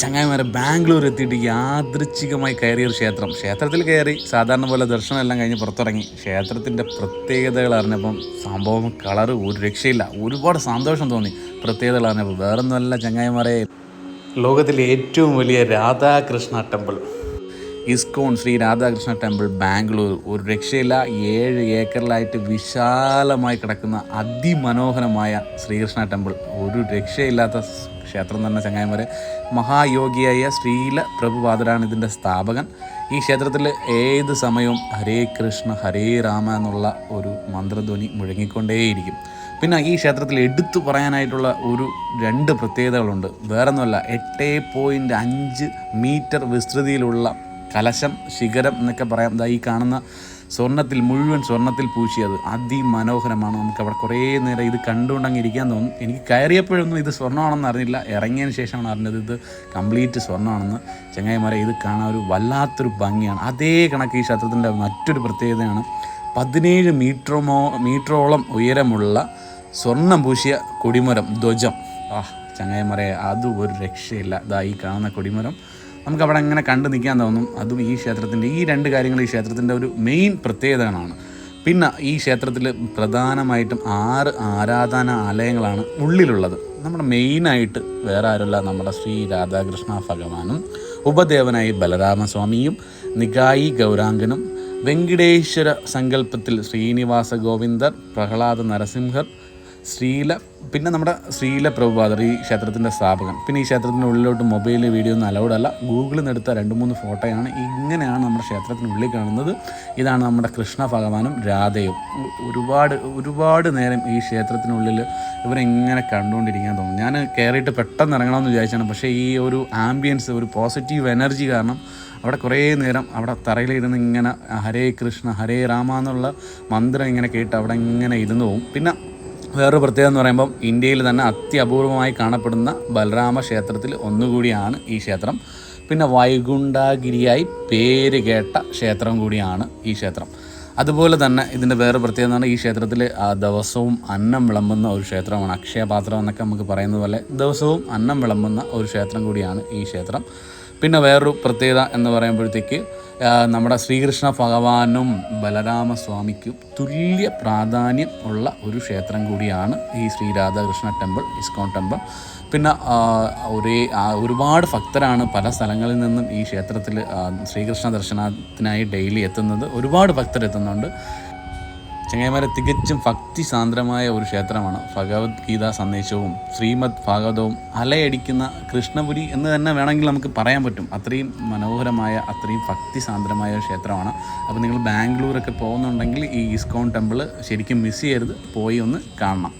ചങ്ങായിമാരെ ബാംഗ്ലൂർ എത്തിയിട്ട് യാദൃച്ഛികമായി കയറിയ ഒരു ക്ഷേത്രം. ക്ഷേത്രത്തിൽ കയറി സാധാരണ പോലെ ദർശനമെല്ലാം കഴിഞ്ഞ് പുറത്തിറങ്ങി. ക്ഷേത്രത്തിന്റെ പ്രത്യേകതകൾ അറിഞ്ഞപ്പം സംഭവം കളർ ഒരു രക്ഷയില്ല. ഒരുപാട് സന്തോഷം തോന്നി. പ്രത്യേകതകൾ അറിഞ്ഞപ്പോൾ വേറൊന്നുമല്ല ചങ്ങായിമാരെ. ലോകത്തിലെ ഏറ്റവും വലിയ രാധാകൃഷ്ണ ടെമ്പിൾ. ഇസ്കോൺ ശ്രീ രാധാകൃഷ്ണ ടെമ്പിൾ ബാംഗ്ലൂർ. ഒരു രക്ഷയില്ല ഏഴ് ഏക്കറിലായിട്ട് വിശാലമായി കിടക്കുന്ന അതിമനോഹരമായ ശ്രീകൃഷ്ണ ടെമ്പിൾ. ഒരു രക്ഷയില്ലാത്ത ക്ഷേത്രം തന്നെ ചങ്ങായിമാരെ. മഹായോഗിയായ ശ്രീല പ്രഭുപാദരാണ് ഇതിന്റെ സ്ഥാപകൻ. ഈ ക്ഷേത്രത്തിൽ ഏത് സമയവും ഹരേ കൃഷ്ണ ഹരേ രാമ എന്നുള്ള ഒരു മന്ത്രധ്വനി മുഴങ്ങിക്കൊണ്ടേയിരിക്കും. പിന്നെ ഈ ക്ഷേത്രത്തിൽ എടുത്തു പറയാനായിട്ടുള്ള ഒരു രണ്ട് പ്രത്യേകതകളുണ്ട്. വേറൊന്നുമല്ല എട്ട് പോയിന്റ് അഞ്ച് മീറ്റർ വിസ്തൃതിയിലുള്ള കലശം ശിഖരം എന്നൊക്കെ പറയാം. ഈ കാണുന്ന സ്വർണത്തിൽ മുഴുവൻ സ്വർണത്തിൽ പൂശിയത് അതിമനോഹരമാണ്. നമുക്ക് അവിടെ കുറേ നേരം ഇത് കണ്ടുകൊണ്ടങ്ങ് ഇരിക്കാൻ തോന്നും. എനിക്ക് കയറിയപ്പോഴൊന്നും ഇത് സ്വർണമാണെന്ന് അറിഞ്ഞില്ല. ഇറങ്ങിയതിന് ശേഷമാണ് അറിഞ്ഞത് ഇത് കംപ്ലീറ്റ് സ്വർണമാണെന്ന് ചങ്ങായിമാരെ ഇത് കാണാൻ ഒരു വല്ലാത്തൊരു ഭംഗിയാണ്. അതേ കണക്ക് ഈ ക്ഷേത്രത്തിന്റെ മറ്റൊരു പ്രത്യേകതയാണ്. പതിനേഴ് മീറ്ററോ മീറ്ററോളം ഉയരമുള്ള സ്വർണം പൂശിയ കൊടിമരം ധ്വജം. ആ ചങ്ങായിമാരെ അതും ഒരു രക്ഷയില്ല. ഇതാ ഈ കാണുന്ന കൊടിമരം. നമുക്ക് അവിടെ അങ്ങനെ കണ്ടു നിൽക്കാൻ തോന്നും. അതും ഈ ക്ഷേത്രത്തിന്റെ ഈ രണ്ട് കാര്യങ്ങൾ ഈ ക്ഷേത്രത്തിന്റെ ഒരു മെയിൻ പ്രത്യേകതകളാണ്. പിന്നെ ഈ ക്ഷേത്രത്തിൽ പ്രധാനമായിട്ടും ആറ് ആരാധന ആലയങ്ങളാണ് ഉള്ളിലുള്ളത്. നമ്മുടെ മെയിനായിട്ട് വേറെ ആരുമല്ല. നമ്മുടെ ശ്രീ രാധാകൃഷ്ണ ഭഗവാനും ഉപദേവനായി ബലരാമസ്വാമിയും നിഗായി ഗൗരാംഗനും വെങ്കിടേശ്വര സങ്കല്പത്തിൽ ശ്രീനിവാസ ഗോവിന്ദർ പ്രഹ്ലാദ നരസിംഹർ ശ്രീല പിന്നെ നമ്മുടെ ശ്രീല പ്രഭുപാദർ ഈ ക്ഷേത്രത്തിന്റെ സ്ഥാപകൻ. പിന്നെ ഈ ക്ഷേത്രത്തിന്റെ ഉള്ളിലോട്ട് മൊബൈൽ വീഡിയോ ഒന്നും അലൗഡ് അല്ല. ഗൂഗിളിൽ നിന്ന് എടുത്ത രണ്ട് മൂന്ന് ഫോട്ടോയാണ് ഇങ്ങനെയാണ് നമ്മുടെ ക്ഷേത്രത്തിനുള്ളിൽ കാണുന്നത്. ഇതാണ് നമ്മുടെ കൃഷ്ണ ഭഗവാനും രാധയും. ഒരുപാട് ഒരുപാട് നേരം ഈ ക്ഷേത്രത്തിനുള്ളിൽ ഇവരെങ്ങനെ കണ്ടുകൊണ്ടിരിക്കാൻ തോന്നും ഞാൻ കയറിയിട്ട് പെട്ടെന്ന് ഇറങ്ങണമെന്ന് വിചാരിച്ചാണ്. പക്ഷേ ഈ ഒരു ആംബിയൻസ് ഒരു പോസിറ്റീവ് എനർജി കാരണം അവിടെ കുറേ നേരം അവിടെ തറയിലിരുന്ന് ഇങ്ങനെ ഹരേ കൃഷ്ണ ഹരേ രാമ എന്നുള്ള മന്ത്രം ഇങ്ങനെ കേട്ട് അവിടെ ഇങ്ങനെ ഇരുന്ന് പോവും. പിന്നെ വേറൊരു പ്രത്യേകത എന്ന് പറയുമ്പം ഇന്ത്യയിൽ തന്നെ അത്യപൂർവമായി കാണപ്പെടുന്ന ബലരാമ ക്ഷേത്രത്തിൽ ഒന്നുകൂടിയാണ് ഈ ക്ഷേത്രം. പിന്നെ വൈകുണ്ഠഗിരിയായി പേര് കേട്ട ക്ഷേത്രം കൂടിയാണ് ഈ ക്ഷേത്രം. അതുപോലെ തന്നെ ഇതിന്റെ വേറെ പ്രത്യേകത എന്ന് പറഞ്ഞാൽ ഈ ക്ഷേത്രത്തിൽ ദിവസവും അന്നം വിളമ്പുന്ന ഒരു ക്ഷേത്രമാണ്. അക്ഷയപാത്രം എന്നൊക്കെ നമുക്ക് പറയുന്നത് പോലെ ദിവസവും അന്നം വിളമ്പുന്ന ഒരു ക്ഷേത്രം കൂടിയാണ് ഈ ക്ഷേത്രം. പിന്നെ വേറൊരു പ്രത്യേകത എന്ന് പറയുമ്പോഴത്തേക്ക് നമ്മുടെ ശ്രീകൃഷ്ണ ഭഗവാനും ബലരാമസ്വാമിക്കും തുല്യ പ്രാധാന്യം ഉള്ള ഒരു ക്ഷേത്രം കൂടിയാണ് ഈ ശ്രീ രാധാകൃഷ്ണ ടെമ്പിൾ ഇസ്കോൺ ടെമ്പിൾ. പിന്നെ ഒരേ ഒരുപാട് ഭക്തരാണ് പല സ്ഥലങ്ങളിൽ നിന്നും ഈ ക്ഷേത്രത്തിൽ ശ്രീകൃഷ്ണ ദർശനത്തിനായി ഡെയിലി എത്തുന്നത്. ഒരുപാട് ഭക്തർ എത്തുന്നുണ്ട്. ചങ്ങായിമാരെ തികച്ചും ഭക്തി സാന്ദ്രമായ ഒരു ക്ഷേത്രമാണ്. ഭഗവത്ഗീത സന്ദേശവും ശ്രീമദ് ഭാഗവതവും അലയടിക്കുന്ന കൃഷ്ണപുരി എന്ന് തന്നെ വേണമെങ്കിൽ നമുക്ക് പറയാൻ പറ്റും. അത്രയും മനോഹരമായ അത്രയും ഭക്തി സാന്ദ്രമായ ഒരു ക്ഷേത്രമാണ്. അപ്പോൾ നിങ്ങൾ ബാംഗ്ലൂരൊക്കെ പോകുന്നുണ്ടെങ്കിൽ ഈ ഇസ്കോൺ ടെമ്പിൾ ശരിക്കും മിസ് ചെയ്യരുത്. പോയി ഒന്ന് കാണണം.